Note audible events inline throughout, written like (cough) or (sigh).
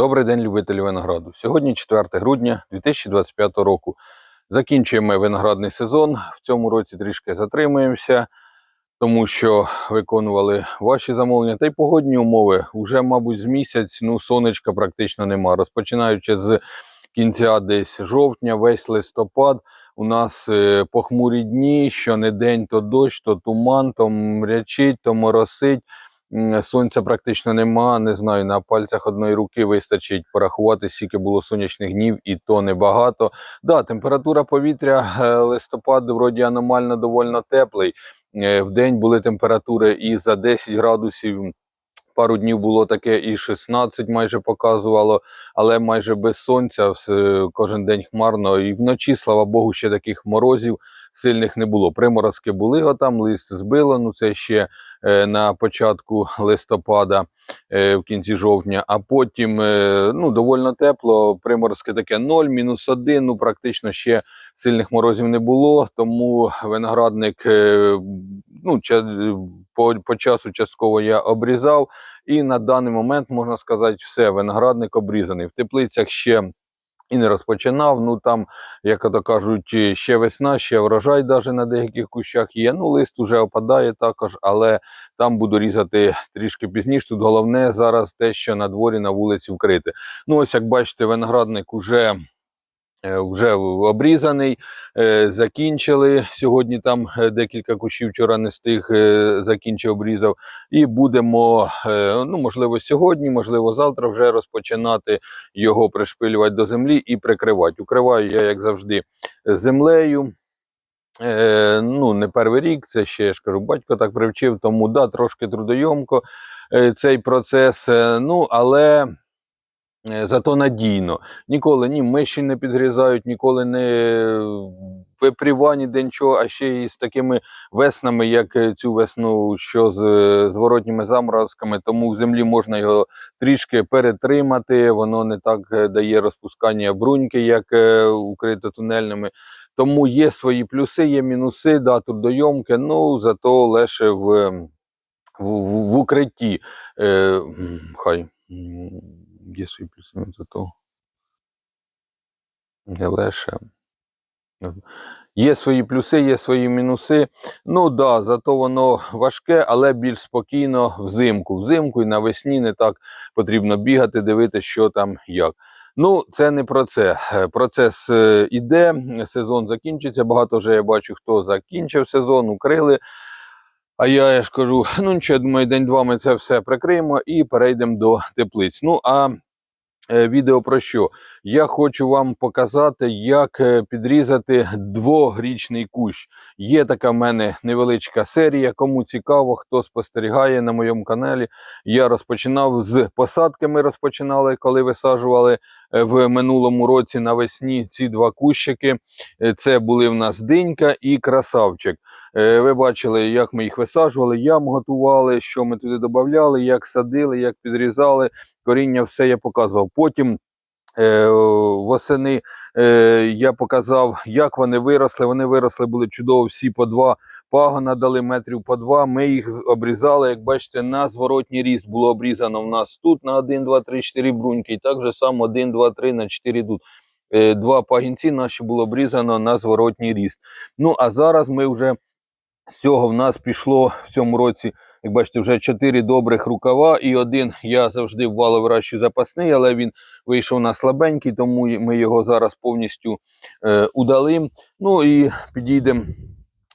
Добрий день, любителі винограду. Сьогодні 4 грудня 2025 року. Закінчуємо виноградний сезон. В цьому році трішки затримуємося, тому що виконували ваші замовлення. Та й погодні умови. Уже, мабуть, з місяць ну, сонечка практично нема. Розпочинаючи з кінця десь жовтня, весь листопад. У нас е, похмурі дні, що не день, то дощ, то туман, то мрячить, то моросить. Сонця практично нема. Не знаю, на пальцях одної руки вистачить порахувати, скільки було сонячних днів, і то небагато. Да, температура повітря е, листопад вроді аномально довольно теплий. Е, В день були температури і за 10 градусів. Пару днів було таке, і 16 майже показувало, але майже без сонця, кожен день хмарно. І вночі, слава Богу, ще таких морозів сильних не було. Приморозки були, отам лист збило. Ну це ще е, на початку (laughs) листопада, е, в кінці жовтня, а потім е, ну, довольно тепло. Приморозки таке 0, мінус 1, ну практично ще сильних морозів не було, тому виноградник ну, по, по часу частково я обрізав. І на даний момент можна сказати, все, виноградник обрізаний. В теплицях ще і не розпочинав. Ну там, як то кажуть, ще весна, ще врожай навіть на деяких кущах є. Ну, лист уже опадає також, але там буду різати трішки пізніше. Тут головне зараз те, що на дворі на вулиці вкрити. Ну, ось як бачите, виноградник уже. Е, Вже обрізаний, е, закінчили. Сьогодні там е, декілька кущів вчора не стиг, е, закінчив, обрізав. І будемо, ну можливо, сьогодні, можливо, завтра вже розпочинати його пришпилювати до землі і прикривати. Укриваю я, як завжди, землею. Е, ну, не перший рік, це ще я ж кажу, батько так привчив, тому да, трошки трудойомко е, цей процес. е, ну, але зато надійно. Nіколи ні миші не підгрізають, ніколи не випріва ніде нічого, а ще й з такими веснами, як е, цю весну, що з е, зворотніми заморозками, тому в землі можна його трішки перетримати, воно не так е, дає розпускання бруньки, як е, укрито тунельними. Тому є свої плюси, є мінуси, да, трудойомке, ну зато лише в, в, в, в укритті. Е, хай є свої плюси, зато не лише. Є свої плюси, є свої мінуси. Ну да, зато воно важке, але більш спокійно взимку. Взимку і навесні не так потрібно бігати, дивитися, що там як. Ну, це не про це. Е, Процес е, іде, сезон закінчиться. Багато вже я бачу, хто закінчив сезон, укрили. А я, я ж кажу, (laughs) ну нічого, я думаю, день-два ми це все прикриємо і перейдемо до теплиць. Ну а відео про що? Я хочу вам показати, як е, підрізати двогрічний кущ. Є така в мене невеличка серія. Кому цікаво, хто спостерігає на моєму каналі. Я розпочинав з посадки. Ми розпочинали, коли висаджували е, в минулому році навесні ці два кущики. Е, Це були в нас динька і красавчик. Е, Ви бачили, як ми їх висаджували, ям готували, що ми туди додавали, як садили, як підрізали. Коріння все я показував. Потім е, восени е, я показав, як вони виросли. Вони виросли, були чудово, всі по два пагона дали метрів по два. Ми їх обрізали, як бачите, на зворотній ріст було обрізано в нас тут на 1, 2, 3, 4 бруньки, і так же само 1, 2, 3 на 4 тут. Е, Два пагінці наші було обрізано на зворотній ріст. Ну а зараз ми вже з цього в нас пішло в цьому році, як бачите, вже чотири добрих рукава, і один я завжди ввало вирощую запасний, але він вийшов на слабенький, тому ми його зараз повністю е, удалим. Ну і підійдемо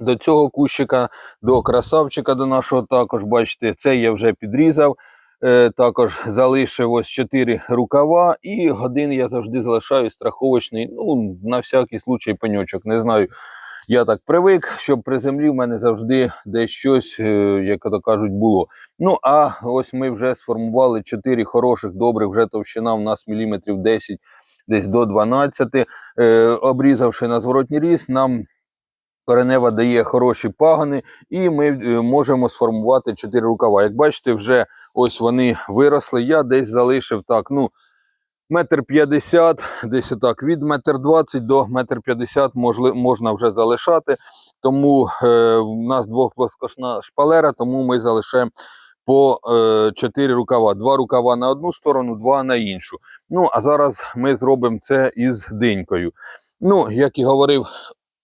до цього кущика, до красавчика, до нашого також. Бачите, це я вже підрізав. Е, також залишив ось чотири рукава, і один я завжди залишаю страховочний. Ну, на всякий случай пеньочок. Не знаю, я так привик, щоб при землі в мене завжди десь щось, е, як то кажуть, було. Ну а ось ми вже сформували 4 хороших, добрих, вже товщина у нас міліметрів 10, десь до 12. Е, обрізавши на зворотній ріст, нам коренева дає хороші пагони, і ми е, можемо сформувати 4 рукава. Як бачите, вже ось вони виросли. Я десь залишив так, ну. Метр п'ятдесят, десь отак, від метр двадцять до метр п'ятдесят можна вже залишати. Тому е, в нас двохплоскошна шпалера, тому ми залишаємо по е, 4 рукава. Два рукава на одну сторону, два на іншу. Ну, а зараз ми зробимо це із динькою. Ну, як і говорив,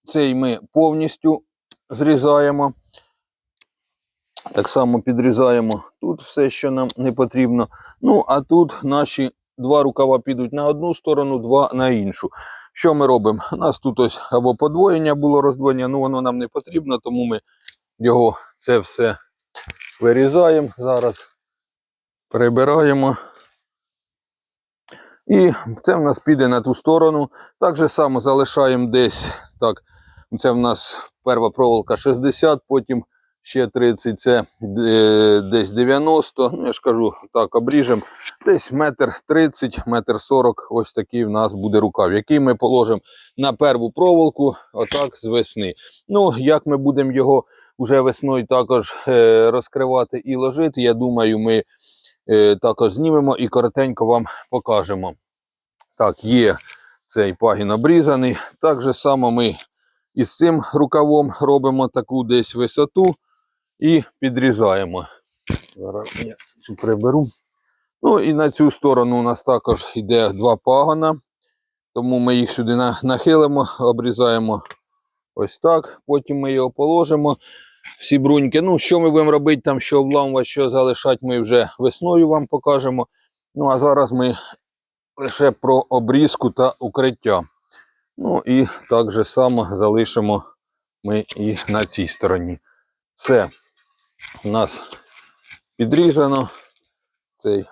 цей ми повністю зрізаємо. Так само підрізаємо тут все, що нам не потрібно. Ну, а тут наші два рукава підуть на одну сторону, два на іншу. Що ми робимо? У нас тут ось або подвоєння було роздвоєння, ну воно нам не потрібно, тому ми його це все вирізаємо зараз, прибираємо. І це в нас піде на ту сторону. Так же само залишаємо десь. Так, це в нас перша проволока 60, потім ще 30, це е, десь 90. Ну, я ж кажу, так, обріжемо. Десь метр 30, метр 40, ось такий в нас буде рукав, який ми положимо на перву проволоку, отак з весни. Ну, як ми будемо його вже весною також е, розкривати і ложити, я думаю, ми е, також знімемо і коротенько вам покажемо. Так, є цей пагін обрізаний. Так же само ми із цим рукавом робимо таку десь висоту і підрізаємо. Зараз я цю приберу. Ну і на цю сторону у нас також йде два пагона, тому ми їх сюди нахилимо, обрізаємо ось так. Потім ми його положимо. Всі бруньки. Ну, що ми будемо робити там, що обламувати, що залишати, ми вже весною вам покажемо. Ну, а зараз ми лише про обрізку та укриття. Ну і так же само залишимо ми і на цій стороні. Все у нас підрізано. Цей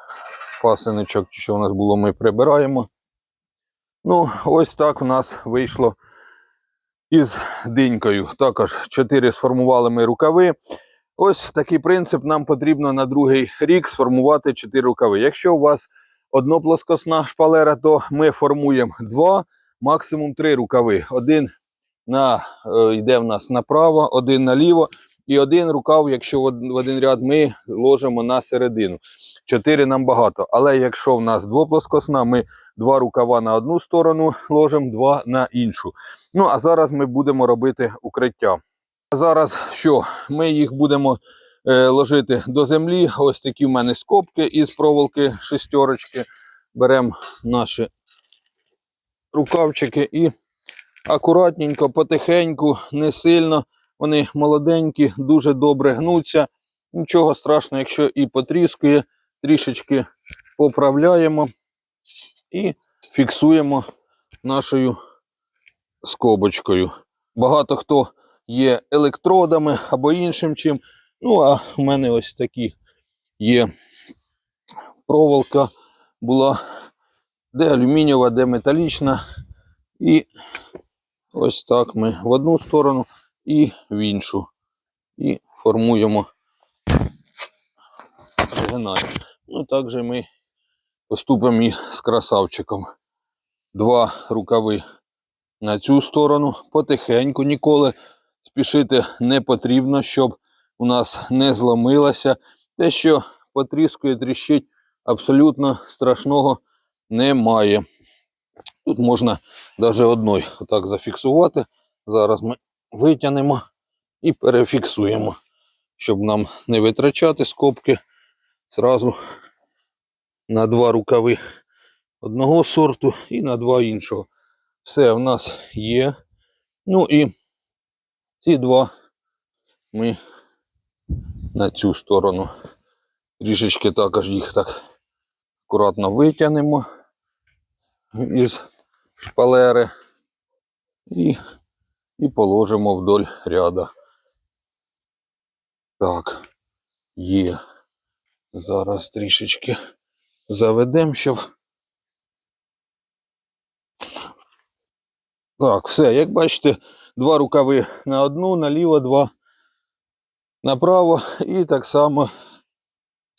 пасиночок, що у нас було, ми прибираємо. Ну, ось так у нас вийшло із динькою. Також 4 сформували ми рукави. Ось такий принцип нам потрібно на другий рік сформувати 4 рукави. Якщо у вас одноплоскосна шпалера, то ми формуємо 2, максимум 3 рукави. Один на, е, йде в нас направо, один наліво. І один рукав, якщо в один ряд ми ложимо на середину. Чотири нам багато. Але якщо в нас двоплоскосна, ми два рукава на одну сторону (laughs) ложимо, два на іншу. Ну а зараз ми будемо робити укриття. А Зараз що? Ми їх будемо е, ложити до землі. Ось такі в мене скобки із проволоки шестерочки. Беремо наші рукавчики і акуратненько, потихеньку, не сильно. Вони молоденькі, дуже добре гнуться. Нічого страшного, якщо і потріскує, трішечки поправляємо і фіксуємо нашою скобочкою. Багато хто є електродами або іншим чим. Ну, а в мене ось такі є проволока була де алюмінієва, де металічна. І ось так ми в одну сторону і в іншу. І формуємо пригинаємо. Ну, так же ми поступимо і з красавчиком. Два рукави на цю сторону. Потихеньку ніколи спішити не потрібно, щоб у нас не зломилося. Те, що потріскує, тріщить, абсолютно страшного немає. Тут можна навіть одною отак зафіксувати. Зараз ми витягнемо і перефіксуємо, щоб нам не витрачати скобки зразу на два рукави одного сорту і на два іншого. Все в нас є. Ну і ці два ми на цю сторону трішечки також їх так акуратно витягнемо із шпалери і, і положимо вдоль ряда. Так, є. Зараз трішечки заведемо, щоб. Так, все, як бачите, два рукави на одну, наліво, два направо. І так само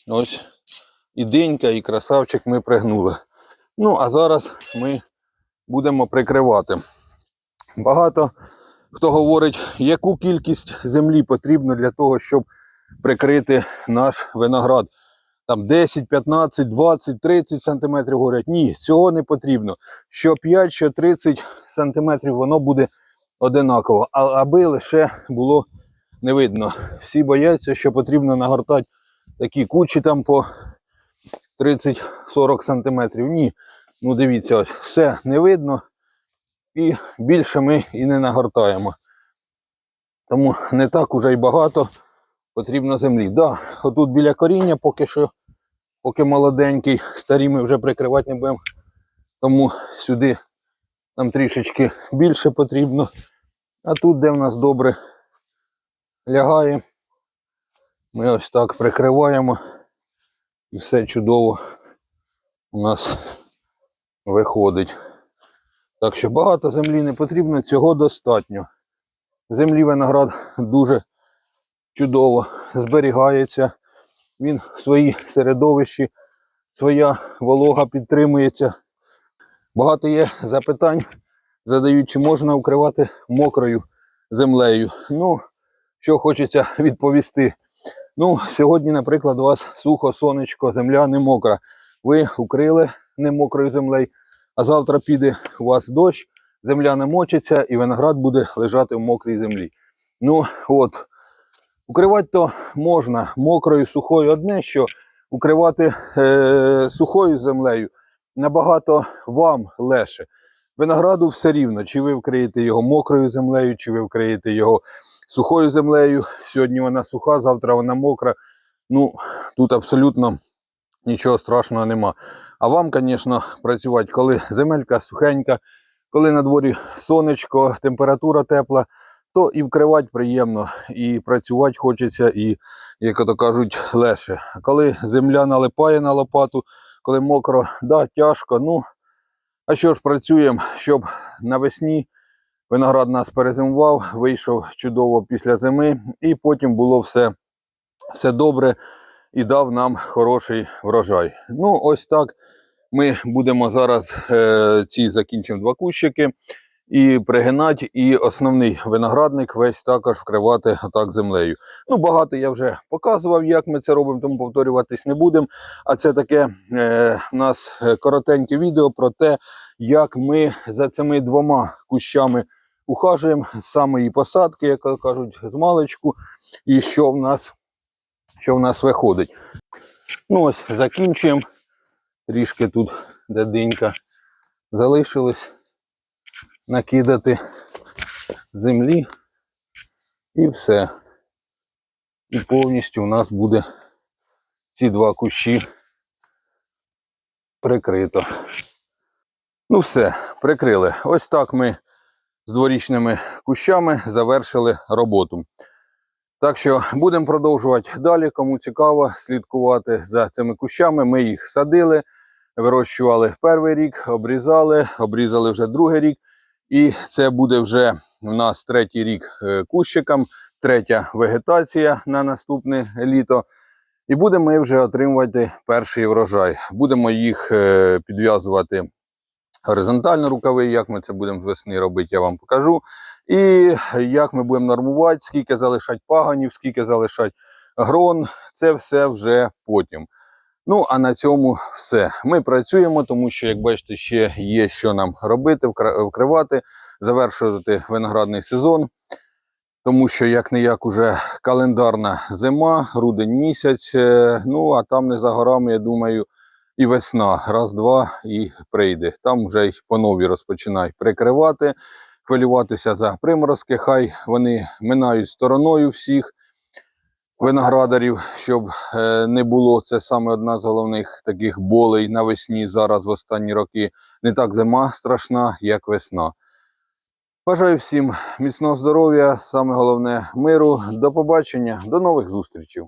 ось і денька, і красавчик ми пригнули. Ну, а зараз ми будемо прикривати. Багато хто говорить, яку кількість землі потрібно для того, щоб прикрити наш виноград. Там 10, 15, 20, 30 сантиметрів говорять. Ні, цього не потрібно. Що 5, що 30 сантиметрів, воно буде одинаково. А аби лише було не видно. Всі бояться, що потрібно нагортати такі кучі там по 30-40 сантиметрів. Ні. Ну дивіться, ось все не видно. І більше ми і не нагортаємо. Тому не так уже й багато потрібно землі. Да, отут біля коріння поки що, поки молоденький, старі ми вже прикривати не будемо. Тому сюди нам трішечки більше потрібно. А тут, де в нас добре лягає, ми ось так прикриваємо. І все чудово у нас виходить. Так що багато землі не потрібно, цього достатньо. Землі виноград дуже чудово зберігається. Він в своїй середовищі, своя волога підтримується. Багато є запитань, задають, чи можна укривати мокрою землею. Ну, що хочеться відповісти. Ну, сьогодні, наприклад, у вас сухо, сонечко, земля не мокра. Ви укрили не мокрою землею, а завтра піде у вас дощ, земля не мочиться і виноград буде лежати в мокрій землі. Ну, от, укривати то можна мокрою, сухою одне, що укривати е, сухою землею набагато вам легше. Винограду все рівно, чи ви вкриєте його мокрою землею, чи ви вкриєте його сухою землею. Сьогодні вона суха, завтра вона мокра. Ну, тут абсолютно нічого страшного нема. А вам, звісно, працювати, коли земелька сухенька, коли на дворі сонечко, температура тепла, то і вкривати приємно, і працювати хочеться, і, як то кажуть, легше. А коли земля налипає на лопату, коли мокро, да, тяжко. Ну, а що ж працюємо, щоб навесні виноград нас перезимував, вийшов чудово після зими, і потім було все, все добре і дав нам хороший врожай. Ну, ось так. Ми будемо зараз е, ці закінчимо два кущики і пригинати, і основний виноградник весь також вкривати отак землею. Ну, багато я вже показував, як ми це робимо, тому повторюватись не будемо. А це таке е, у нас е, коротеньке відео про те, як ми за цими двома кущами ухажуємо з самої посадки, як кажуть, з маличку, і що в нас, що в нас виходить. Ну ось закінчуємо. Трішки тут де динька залишилось накидати землі і все. І повністю у нас буде ці два кущі прикрито. Ну все, прикрили. Ось так ми з дворічними кущами завершили роботу. Так що будемо продовжувати далі. Кому цікаво слідкувати за цими кущами. Ми їх садили, вирощували перший рік, обрізали, обрізали вже другий рік. І це буде вже у нас третій рік е, кущикам, третя вегетація на наступне літо. І будемо ми вже отримувати перший врожай. Будемо їх е, підв'язувати горизонтально рукави, як ми це будемо весни робити, я вам покажу. І як ми будемо нормувати, скільки залишати паганів, скільки залишати грон, це все вже потім. Ну, а на цьому все. Ми працюємо, тому що, як бачите, ще є що нам робити, вкривати, завершувати виноградний сезон. Тому що як не як уже календарна зима, грудень місяць. е, Ну а там не за горами, я думаю, і весна. Раз-два і прийде. Там вже й по новій розпочинають прикривати, хвилюватися за приморозки. Хай вони минають стороною всіх виноградарів, щоб е, не було. Це саме одна з головних таких болей навесні зараз в останні роки. Не так зима страшна, як весна. Бажаю всім міцного здоров'я, саме головне миру. До побачення, до нових зустрічей.